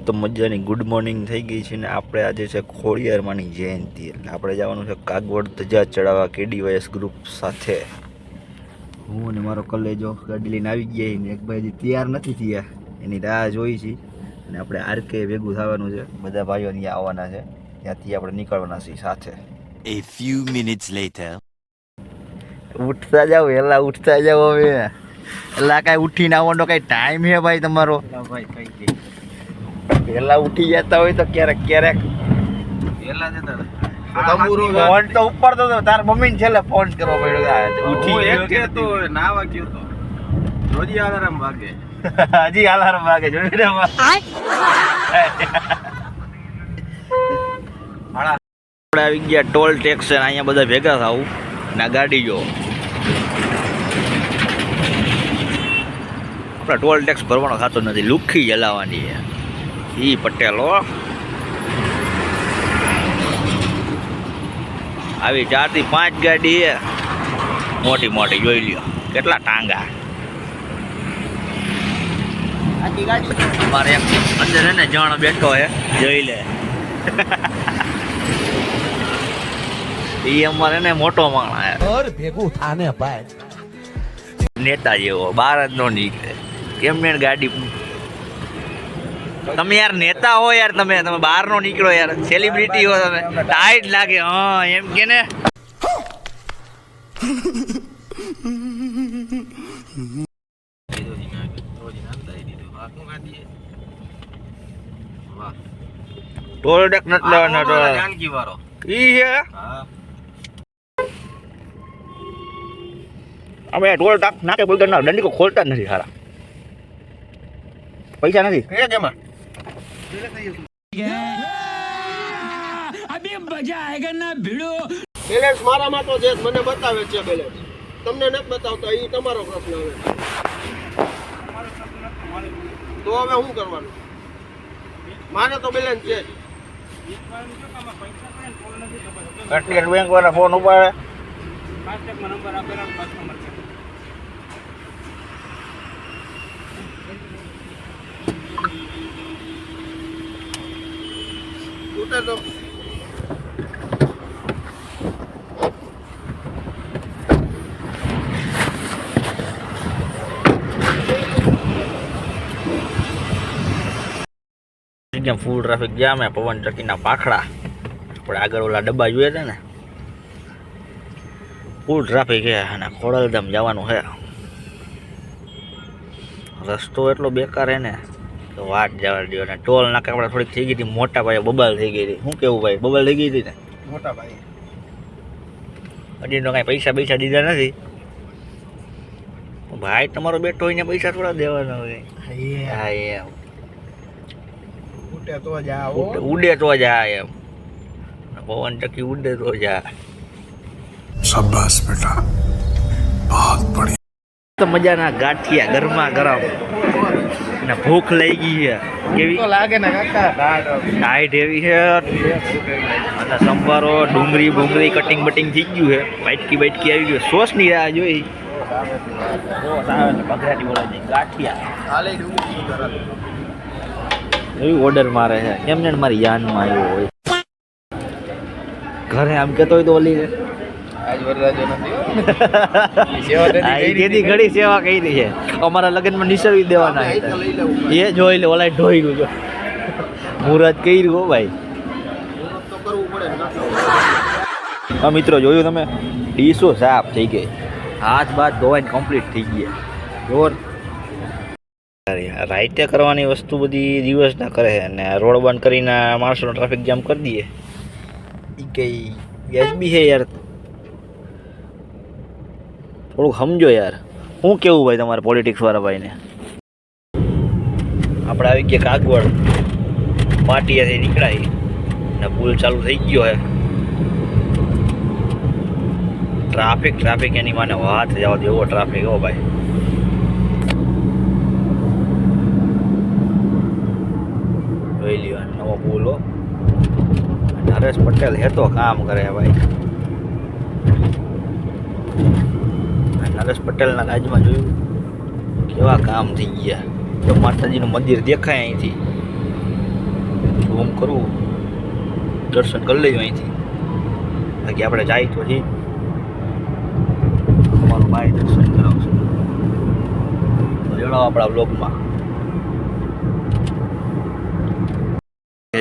મસ્ત મજાની good morning થઈ ગઈ છે ને આપણે આજે છે ખોડિયારમાંની જયંતિ. એટલે આપણે જવાનું છે કાગવડ ધજા ચડાવવા કેડીવાયએસ ગ્રુપ સાથે. હું અને મારો કલેજો ગાડી લઈને આવી ગયા છીએ ને એક ભાઈ તૈયાર નથી થયા. એની રાહ જોઈ છે. અને આપણે આરકે ભેગું થવાનું છે. બધા ભાઈઓ ત્યાં આવવાના છે. ત્યાંથી આપણે નીકળવાના છીએ સાથે. A few minutes later. ઉઠતા જાઓ વહેલા ઉઠતા જાઓ હવે. એલા કાંઈ ઉઠીને આવવાનો કાંઈ ટાઈમ છે ભાઈ તમારો? વહેલા ઉઠી જતા હોય તો ક્યારેક ક્યારેક. ફોન તો ઉપર તો તાર મમ્મીને છેલ્લે ફોન કરવો પડ્યો કે? હજી અલાર્મ વાગે જોયું ને આપણે આવી ગયા ટોલ ટેક્સ અહીંયા બધા ભેગા થાવ ના ગાડી જો. આપણે ટોલ ટેક્સ ભરવાનો ખાતો નથી લુખી જલાવાની છે. ઈ પટેલો. આવી ચારથી પાંચ ગાડી મોટી મોટી જોઈ લ્યો કેટલા ટાંગા. મારે અંદર એને ને જણ બેઠો હે જોઈ લે. એ અમારે ને મોટો ઘર ભેગું થાને ભાઈ. નેતા જેવો બહાર જ નો નીકળે. કેમ ને ગાડી તમે યાર નેતા હો યાર તમે તમે બહાર નો નીકળો યાર. સેલિબ્રિટી હો તમે. ટાઈટ લાગે હા એમ કે ને. ટેક્સ નથી લેવાના ટોલ ઈ હે. અમે ટોલ ટાક નાકે બોલતા ના દંડી કો ખોલતા નથી સારા પૈસા નથી. બેલેન્સ મારામાં તો જે મને બતાવે છે બેલેન્સ તમને નથી બતાવતા એ તમારો પ્રશ્ન હવે. તો હવે શું કરવાનું? મારે તો બેલેન્સ છે જ. એટલે બેંક વાળા ફોન ઉપાડે. તૂટે તો એકદમ ફૂલ ટ્રાફિક ગયા અમે, પવન ચક્કીના પાખડા. આપણે આગળ ઓલા ડબ્બા જોઈએ છે ને? ફૂલ ટ્રાફિક છે અને ખોડલધામ જવાનું છે રસ્તો એટલો બેકાર હે ને. તો વાટ જવા દો ને. ટોલ નાકા આપણે થોડીક થઈ ગઈ હતી મોટા ભાઈ બબલ થઈ ગઈ હતી. શું કેવું ભાઈ? બબલ થઈ ગઈ હતી ને? મોટા ભાઈ હજી તો કાંઈ પૈસા પૈસા દીધા નથી. ભાઈ તમારો બેઠો હોય ને પૈસા થોડા દેવાના હોય. હા એમ. ઉડે તો જા ઉડે તો જા એમ. પવન ચકી ઉડે તો જા શાબાશ બેટા. બહુત બઢિયા તો મજાના ગાંઠિયા ગરમા ગરમ. ને ભૂખ લઈ ગઈ છે. કેવી? તો લાગે ને કાકા. ટાઈટ એવી છે. અને સંભારો ડુંગળી બુંગળી કટિંગ બટિંગ થઈ ગયું છે. બાઈટકી બાઈટકી આવી ગયું રાહ જોઈ. સોસ ને ડુંગળી તરત એવી ઓર્ડર મારે છે. કેમ ને મારી યાનમાં આવ્યો હોય. ઘરે આમ કેતો હોય તો ઓલી આજ વરરાજો નથી. ઘડી સેવા કરી છે. અમારા લગ્નમાં નિસરવી દેવાના એ જોઈ લે ઓલા ઢોઈ ગયું મુહૂર્ત કર્યું હો ભાઈ. હા મિત્રો જોયું તમે? ડીશો સાફ થઈ ગઈ. હાથ બાથ ધોવાઈને કમ્પ્લીટ થઈ ગયા. જોર. રાઈતે કરવાની વસ્તુ બધી દિવસ ના કરે અને રોડ બંધ કરીને માણસોનો ટ્રાફિક જામ કરી દઈએ. એ કઈ વ્યાજબી છે યાર. થોડુંક સમજો યાર. શું કેવું ભાઈ તમારે પોલિટિક્સ વાળા ભાઈને? આપણે આવી ગયા કાગવડ. પાટીયાથી નીકળાય. ને પુલ ચાલુ થઈ ગયો હે. ટ્રાફિક ટ્રાફિક એની માને વાત જવા દે એવો ટ્રાફિક હો ભાઈ. જોઈ લ્યો નવો પુલ હો. નરેશ પટેલ હેતો કામ કરે ભાઈ. નરેશ પટેલના રાજમાં જોયું. કેવા કામ થઈ ગયા. જો માતાજીનું મંદિર દેખાય અહીંથી. રૂમ કરવું દર્શન કરી લઈએ અહીંથી. બાકી આપણે જાય તો હજી અમારું ભાઈ દર્શન કરાવશે. જણાવો આપણા બ્લોગમાં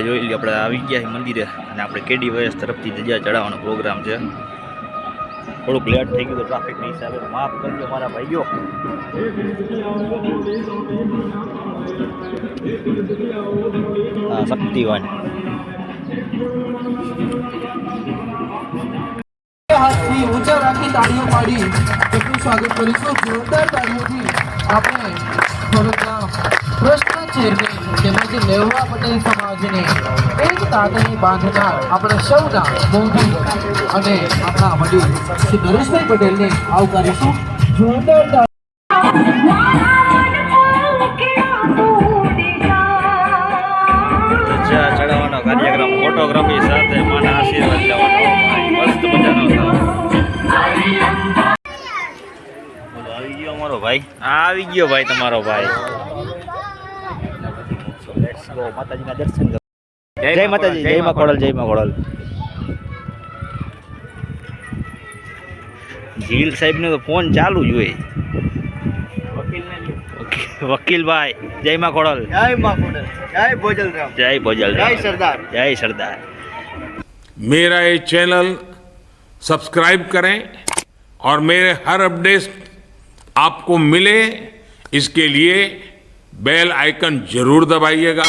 જોઈ લઈએ આપણે આવી ગયા મંદિરે. અને આપણે કેડી વયસ તરફથી જગ્યા ચડાવવાનો પ્રોગ્રામ છે. થોડુંક લેટ થઈ ગયું તો ટ્રાફિકની હિસાબે માફ કરજો મારા ભાઈઓ. હા, શક્તિવાન. હાથથી ઊંચા રાખી તાળીઓ પાડી. તેમનું સ્વાગત કરીશું? જોરદાર તાળીઓથી આપણે થોડોક કે તેમજ લેવા પટેલ સમાજને એક અને આપણા વડીલ શ્રી પટેલને આવકારીશું. જોરદાર કાર્યક્રમ ફોટોગ્રાફી સાથે માના આશીર્વાદ લેવાનો. અમારો ભાઈ? આવી ગયો ભાઈ તમારો ભાઈ. So, let's go. માતાજીના દર્શન કરો. જય માતાજી જય માં ખોડલ જય માં ખોડલ જીલ સાહેબ ને તો ફોન ચાલુ જ હોય વકીલભાઈ જય માં ખોડલ જય મા ખોડલ જય ભોજલરામ જય ભોજલ જય સરદાર જય સરદાર मेरा ये चैनल सब्सक्राइब करें और मेरे हर अपडेट आपको मिले इसके लिए बेल आइकन जरूर दबाइएगा